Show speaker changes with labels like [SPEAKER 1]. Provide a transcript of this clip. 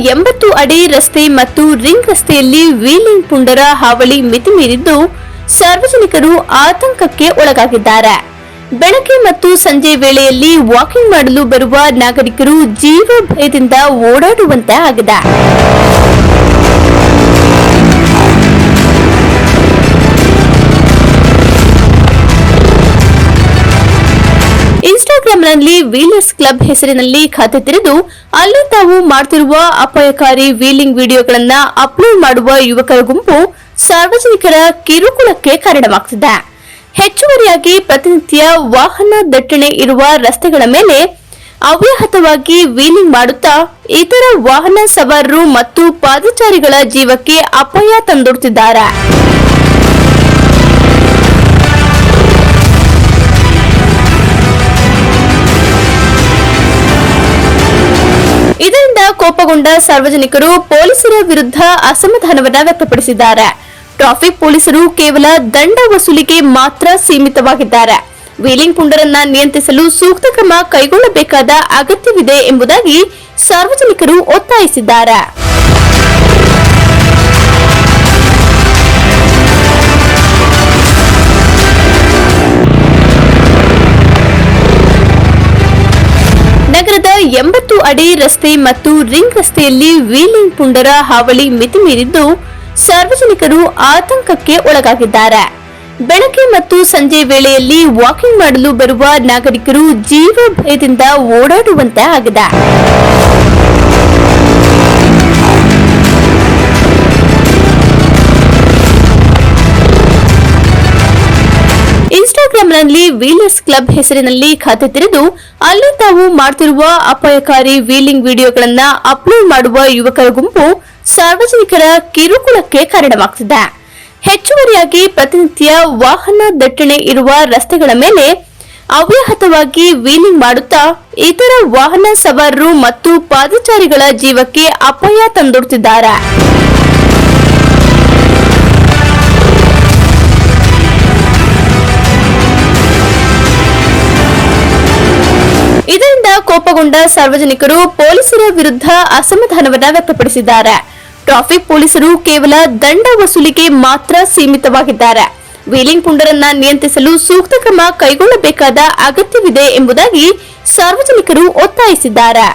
[SPEAKER 1] ಅಡಿ ರಸ್ತೆ ಮತ್ತು ರಿಂಗ್ ರಸ್ತೆಯಲ್ಲಿ ವೀಲಿಂಗ್ ಪುಂಡರ ಹಾವಳಿ ಮಿತಿಮೀರಿದ್ದು ಸಾರ್ವಜನಿಕರು ಆತಂಕಕ್ಕೆ ಒಳಗಾಗಿದ್ದಾರೆ. ಬೆಳಗ್ಗೆ ಮತ್ತು ಸಂಜೆ ವೇಳೆಯಲ್ಲಿ ವಾಕಿಂಗ್ ಮಾಡಲು ಬರುವ ನಾಗರಿಕರು ಜೀವ ಭಯದಿಂದ ಓಡಾಡುವಂತೆ ಆಗಿದೆ. ಇನ್ಸ್ಟಾಗ್ರಾಂನಲ್ಲಿ ವೀಲರ್ಸ್ ಕ್ಲಬ್ ಹೆಸರಿನಲ್ಲಿ ಖಾತೆ ತೆರೆದು ಅಲ್ಲಿ ತಾವು ಮಾಡ್ತಿರುವ ಅಪಾಯಕಾರಿ ವೀಲಿಂಗ್ ವಿಡಿಯೋಗಳನ್ನು ಅಪ್ಲೋಡ್ ಮಾಡುವ ಯುವಕರ ಗುಂಪು ಸಾರ್ವಜನಿಕರ ಕಿರುಕುಳಕ್ಕೆ ಕಾರಣವಾಗುತ್ತಿದೆ ಹೆಚ್ಚುವರಿಯಾಗಿ ಪ್ರತಿನಿತ್ಯ ವಾಹನ ದಟ್ಟಣೆ ಇರುವ ರಸ್ತೆಗಳ ಮೇಲೆ ಅವ್ಯಾಹತವಾಗಿ ವೀಲಿಂಗ್ ಮಾಡುತ್ತಾ ಇತರ ವಾಹನ ಸವಾರರು ಮತ್ತು ಪಾದಚಾರಿಗಳ ಜೀವಕ್ಕೆ ಅಪಾಯ ತಂದೊಡ್ತಿದ್ದಾರೆ. ಕೋಪಗೊಂಡ ಸಾರ್ವಜನಿಕರು ಪೊಲೀಸರ ವಿರುದ್ಧ ಅಸಮಾಧಾನವನ್ನ ವ್ಯಕ್ತಪಡಿಸಿದ್ದಾರೆ. ಟ್ರಾಫಿಕ್ ಪೊಲೀಸರು ಕೇವಲ ದಂಡ ವಸೂಲಿಗೆ ಮಾತ್ರ ಸೀಮಿತವಾಗಿದ್ದಾರೆ. ವೀಲಿಂಗ್ ಪುಂಡರನ್ನ ನಿಯಂತ್ರಿಸಲು ಸೂಕ್ತ ಕ್ರಮ ಕೈಗೊಳ್ಳಬೇಕಾದ ಅಗತ್ಯವಿದೆ ಎಂಬುದಾಗಿ ಸಾರ್ವಜನಿಕರು ಒತ್ತಾಯಿಸಿದ್ದಾರೆ. ಎಂಬತ್ತು ಅಡಿ ರಸ್ತೆ ಮತ್ತು ರಿಂಗ್ ರಸ್ತೆಯಲ್ಲಿ ವೀಲಿಂಗ್ ಪುಂಡರ ಹಾವಳಿ ಮಿತಿಮೀರಿದ್ದು ಸಾರ್ವಜನಿಕರು ಆತಂಕಕ್ಕೆ ಒಳಗಾಗಿದ್ದಾರೆ. ಬೆಳಗ್ಗೆ ಮತ್ತು ಸಂಜೆ ವೇಳೆಯಲ್ಲಿ ವಾಕಿಂಗ್ ಮಾಡಲು ಬರುವ ನಾಗರಿಕರು ಜೀವ ಭಯದಿಂದ ಓಡಾಡುವಂತೆ ಆಗಿದೆ. ಇನ್ಸ್ಟಾಗ್ರಾಂನಲ್ಲಿ ವೀಲರ್ಸ್ ಕ್ಲಬ್ ಹೆಸರಿನಲ್ಲಿ ಖಾತೆ ತೆರೆದು, ಅಲ್ಲಿ ತಾವು ಮಾಡ್ತಿರುವ ಅಪಾಯಕಾರಿ ವೀಲಿಂಗ್ ವಿಡಿಯೋಗಳನ್ನ ಅಪ್ಲೋಡ್ ಮಾಡುವ ಯುವಕರ ಗುಂಪು ಸಾರ್ವಜನಿಕರ ಕಿರುಕುಳಕ್ಕೆ ಕಾರಣವಾಗುತ್ತಿದೆ ಹೆಚ್ಚುವರಿಯಾಗಿ ಪ್ರತಿನಿತ್ಯ ವಾಹನ ದಟ್ಟಣೆ ಇರುವ ರಸ್ತೆಗಳ ಮೇಲೆ ಅವ್ಯಾಹತವಾಗಿ ವೀಲಿಂಗ್ ಮಾಡುತ್ತಾ, ಇತರ ವಾಹನ ಸವಾರರು ಮತ್ತು ಪಾದಚಾರಿಗಳ ಜೀವಕ್ಕೆ ಅಪಾಯ ತಂದೊಡ್ತಿದ್ದಾರೆ. ಕೋಪಗೊಂಡ ಸಾರ್ವಜನಿಕರು ಪೊಲೀಸರ ವಿರುದ್ಧ ಅಸಮಾಧಾನವನ್ನ ವ್ಯಕ್ತಪಡಿಸಿದ್ದಾರೆ. ಟ್ರಾಫಿಕ್ ಪೊಲೀಸರು ಕೇವಲ ದಂಡ ವಸೂಲಿಗೆ ಮಾತ್ರ ಸೀಮಿತವಾಗಿದ್ದಾರೆ. ವೀಲಿಂಗ್ ಪುಂಡರನ್ನ ನಿಯಂತ್ರಿಸಲು ಸೂಕ್ತ ಕ್ರಮ ಕೈಗೊಳ್ಳಬೇಕಾದ ಅಗತ್ಯವಿದೆ ಎಂಬುದಾಗಿ ಸಾರ್ವಜನಿಕರು ಒತ್ತಾಯಿಸಿದ್ದಾರೆ.